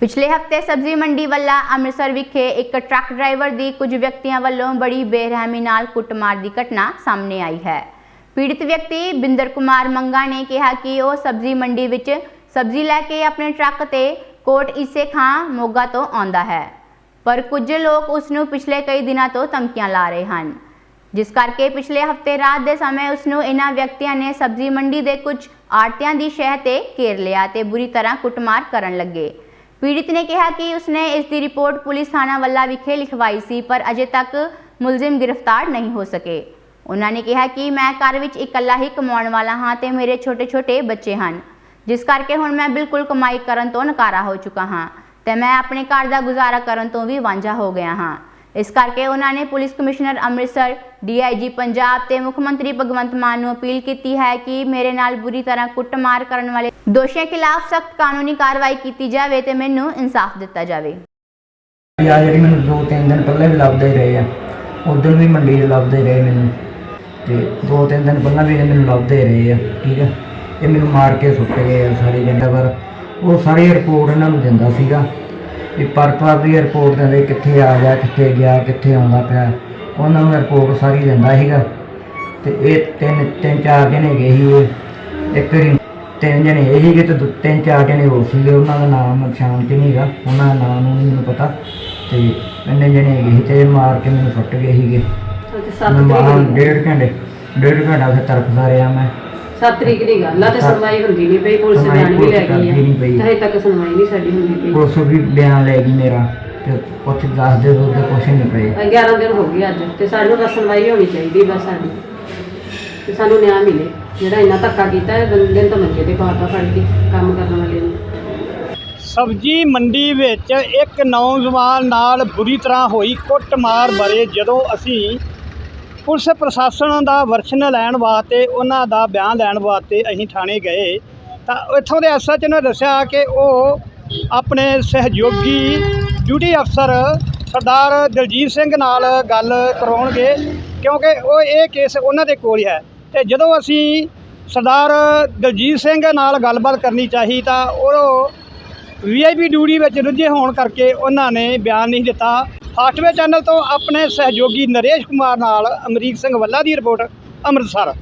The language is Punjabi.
ਪਿਛਲੇ ਹਫ਼ਤੇ ਸਬਜ਼ੀ ਮੰਡੀ ਵੱਲਾ ਅੰਮ੍ਰਿਤਸਰ ਵਿਖੇ ਇੱਕ ਟਰੱਕ ਡਰਾਈਵਰ ਦੀ ਕੁਝ ਵਿਅਕਤੀਆਂ ਵੱਲੋਂ ਬੜੀ ਬੇਰਹਿਮੀ ਨਾਲ ਕੁੱਟਮਾਰ ਦੀ ਘਟਨਾ ਸਾਹਮਣੇ ਆਈ ਹੈ। ਪੀੜਿਤ ਵਿਅਕਤੀ ਬਿੰਦਰ ਕੁਮਾਰ ਮੰਗਾ ਨੇ ਕਿਹਾ ਕਿ ਉਹ ਸਬਜ਼ੀ ਮੰਡੀ ਵਿੱਚ ਸਬਜ਼ੀ ਲੈ ਕੇ ਆਪਣੇ ਟਰੱਕ ਤੇ ਕੋਟ ਇਸੇ ਖਾਂ ਮੋਗਾ ਤੋਂ ਆਉਂਦਾ ਹੈ, ਪਰ ਕੁਝ ਲੋਕ ਉਸ ਨੂੰ ਪਿਛਲੇ ਕਈ ਦਿਨਾਂ ਤੋਂ ਧਮਕੀਆਂ ਲਾ ਰਹੇ ਹਨ। ਜਿਸ ਕਰਕੇ ਪਿਛਲੇ ਹਫ਼ਤੇ ਰਾਤ ਦੇ ਸਮੇਂ ਉਸ ਨੂੰ ਇਹਨਾਂ ਵਿਅਕਤੀਆਂ ਨੇ ਸਬਜ਼ੀ ਮੰਡੀ ਦੇ ਕੁਝ ਆੜਤੀਆਂ ਦੀ ਸ਼ਹਿ ਤੇ ਘੇਰ ਲਿਆ ਤੇ ਬੁਰੀ ਤਰ੍ਹਾਂ ਕੁੱਟਮਾਰ ਕਰਨ ਲੱਗੇ। ਪੀੜਿਤ ਨੇ ਕਿਹਾ ਕਿ ਉਸਨੇ ਇਸ ਦੀ ਰਿਪੋਰਟ ਪੁਲਿਸ ਥਾਣਾ ਵੱਲਾ ਵਿਖੇ ਲਿਖਵਾਈ ਸੀ, ਪਰ ਅਜੇ ਤੱਕ ਮੁਲਜ਼ਮ ਗ੍ਰਿਫਤਾਰ ਨਹੀਂ ਹੋ ਸਕੇ। ਉਹਨਾਂ ਨੇ ਕਿਹਾ ਕਿ ਮੈਂ ਘਰ ਵਿੱਚ ਇਕੱਲਾ ਹੀ ਕਮਾਉਣ ਵਾਲਾ ਹਾਂ ਤੇ ਮੇਰੇ ਛੋਟੇ-ਛੋਟੇ ਬੱਚੇ ਹਨ। ਜਿਸ ਕਰਕੇ ਹੁਣ ਮੈਂ ਬਿਲਕੁਲ ਕਮਾਈ ਕਰਨ ਤੋਂ ਨਕਾਰਾ ਹੋ ਚੁੱਕਾ ਹਾਂ ਤੇ ਮੈਂ ਆਪਣੇ ਘਰ ਦਾ ਗੁਜ਼ਾਰਾ ਕਰਨ ਤੋਂ ਵੀ ਵਾਂਝਾ ਹੋ ਗਿਆ ਹਾਂ। ਇਸ ਕਰਕੇ ਉਹਨਾਂ ਨੇ police commissioner Amritsar DIG Punjab ਤੇ ਮੁੱਖ ਮੰਤਰੀ ਭਗਵੰਤ ਮਾਨ ਨੂੰ ਅਪੀਲ ਕੀਤੀ ਹੈ ਕਿ ਮੇਰੇ ਨਾਲ ਬੁਰੀ ਤਰ੍ਹਾਂ ਕੁੱਟਮਾਰ ਕਰਨ ਵਾਲੇ ਦੋਸ਼ੀਆਂ ਖਿਲਾਫ ਸਖਤ ਕਾਨੂੰਨੀ ਕਾਰਵਾਈ ਕੀਤੀ ਜਾਵੇ ਤੇ ਮੈਨੂੰ ਇਨਸਾਫ ਦਿੱਤਾ ਜਾਵੇ। ਆ ਜਿਹੜੀ ਮੈਨੂੰ ਦੋ ਤਿੰਨ ਦਿਨ ਪਹਿਲਾਂ ਵੀ ਲੱਭਦੇ ਰਹੇ ਆ ਉਦੋਂ ਵੀ ਮੰਡੀ ਲੱਭਦੇ ਰਹੇ ਮੈਨੂੰ। ਤੇ ਦੋ ਤਿੰਨ ਦਿਨ ਪਹਿਲਾਂ ਵੀ ਇਹ ਮੈਨੂੰ ਲੱਭਦੇ ਰਹੇ ਆ, ਠੀਕ ਆ? ਇਹ ਮੈਨੂੰ ਮਾਰ ਕੇ ਸੁੱਟ ਗਏ ਆ ਸਾਰੇ ਜੰਦਾ ਪਰ। ਉਹ ਸਾਰੀ ਰਿਪੋਰਟ ਇਹਨਾਂ ਨੂੰ ਦਿੰਦਾ ਸੀਗਾ। ਵੀ ਪਰ ਪਰ ਦੀ ਰਿਪੋਰਟ ਦਿੰਦੇ ਕਿੱਥੇ ਆ ਗਿਆ ਕਿੱਥੇ ਗਿਆ ਕਿੱਥੇ ਆਉਂਦਾ ਪਿਆ। ਉਹਨਾਂ ਨੂੰ ਰਿਪੋਰਟ ਸਾਰੀ ਦਿੰਦਾ ਸੀਗਾ। ਤੇ ਇਹ ਤਿੰਨ ਤਿੰਨ ਚਾਰ ਜਣੇ ਗਏ ਸੀ ਇਹ ਇੱਕ ਵਾਰੀ ਤਿੰਨ ਜਣੇ ਇਹ ਸੀਗੇ ਤੇ ਦੋ- ਤਿੰਨ ਚਾਰ ਜਣੇ ਹੋਰ ਸੀਗੇ। ਉਹਨਾਂ ਦਾ ਨਾਮ ਸ਼ਾਮ ਚ ਨਹੀਂ ਹੈਗਾ। ਉਹਨਾਂ ਦਾ ਨਾਮ ਨੂੰ ਨਹੀਂ ਮੈਨੂੰ ਪਤਾ। ਤੇ ਇੰਨੇ ਜਣੇ ਹੈਗੇ ਸੀ ਤੇ ਇਹ ਮਾਰ ਕੇ ਮੈਨੂੰ ਸੁੱਟ ਗਏ ਸੀਗੇ। ਤੇ ਮੈਂ 7 ਮਾਂ ਤਰੀਕ ਡੇਢ ਘੰਟੇ ਡੇਢ ਘੰਟਾ ਫਿਰ ਤਰਫਦਾ ਰਿਹਾ ਮੈਂ। 7 ਤਰੀਕ ਦੀ ਗੱਲ ਆ ਤੇ ਸੱਤ- ਸੁਣਵਾਈ ਹੁੰਦੀ ਨਹੀਂ ਪਈ ਪੁਲਿਸ ਸੁਣਵਾਈ ਬਿਆਨ ਵੀ ਪੁਲਿਸ ਲੈ ਗਈ ਕਰਦੀ ਨਹੀਂ ਆ ਪਈ। ਤੇ ਹਜੇ ਤੱਕ ਸੁਣਵਾਈ ਨਹੀਂ ਸਾਡੀ ਹੁੰਦੀ ਪਈ। ਪੁਲਿਸ ਵੀ ਬਿਆਨ ਲੈ ਗਈ ਮੇਰਾ ਤੇ ਕੁਛ ਦੱਸਦੇ ਉਹਦੇ ਕੁਛ ਨਹੀਂ ਪਏ। ਅਹ 11 ਦਿਨ ਹੋ ਗਏ ਅੱਜ ਤੇ ਸਾਨੂੰ ਤਾਂ ਸੁਣਵਾਈ ਹੋਣੀ ਚਾਹੀਦੀ ਬਸ ਸਾਡੀ। ਤੇ ਸਾਨੂੰ ਨਿਆਂ ਮਿਲੇ। ਜਿਹੜਾ ਇੰਨਾ ਧੱਕਾ ਕੀਤਾ ਹੈ ਬੰਦੇ ਨੂੰ ਤਾਂ ਮੰਜੇ ਤੇ ਪਾਤਾ ਫੜ ਕੇ ਕੰਮ ਕਰਨ ਵਾਲੇ ਨੂੰ। ਸਬਜੀ ਮੰਡੀ ਵਿੱਚ ਇੱਕ ਨੌਜਵਾਨ ਨਾਲ ਬੁਰੀ ਤਰ੍ਹਾਂ ਹੋਈ ਕੁੱਟਮਾਰ ਬਾਰੇ ਜਦੋਂ ਅਸੀਂ ਪੁਲਿਸ ਪ੍ਰਸ਼ਾਸਨ ਦਾ ਵਰਸ਼ਨ ਲੈਣ ਵਾਸਤੇ, ਉਹਨਾਂ ਦਾ ਬਿਆਨ ਲੈਣ ਵਾਸਤੇ ਅਸੀਂ ਥਾਣੇ ਗਏ। ਤਾਂ ਇੱਥੋਂ ਦੇ ਐਸਐਚ ਨੇ ਦੱਸਿਆ ਕਿ ਉਹ ਆਪਣੇ ਸਹਿਯੋਗੀ ਡਿਊਟੀ ਅਫਸਰ ਸਰਦਾਰ ਦਲਜੀਤ ਸਿੰਘ ਨਾਲ ਗੱਲ ਕਰਵਾਉਣਗੇ ਕਿਉਂਕਿ ਉਹ ਇਹ ਕੇਸ ਉਹਨਾਂ ਦੇ ਕੋਲ ਹੈ ਤੇ ਜਦੋਂ ਅਸੀਂ ਸਰਦਾਰ ਦਲਜੀਤ ਸਿੰਘ ਨਾਲ ਗੱਲਬਾਤ ਕਰਨੀ ਚਾਹੀ, ਤਾਂ ਉਹ ਵੀਆਈਪੀ ਡਿਊਟੀ ਵਿੱਚ ਰੁੱਝੇ ਹੋਣ ਕਰਕੇ ਉਹਨਾਂ ਨੇ ਬਿਆਨ ਨਹੀਂ ਦਿੱਤਾ। ਫਾਸਟਵੇ ਚੈਨਲ ਤੋਂ ਆਪਣੇ ਸਹਿਯੋਗੀ ਨਰੇਸ਼ ਕੁਮਾਰ ਨਾਲ ਅਮਰੀਕ ਸਿੰਘ ਵੱਲਾ ਦੀ ਰਿਪੋਰਟ ਅੰਮ੍ਰਿਤਸਰ।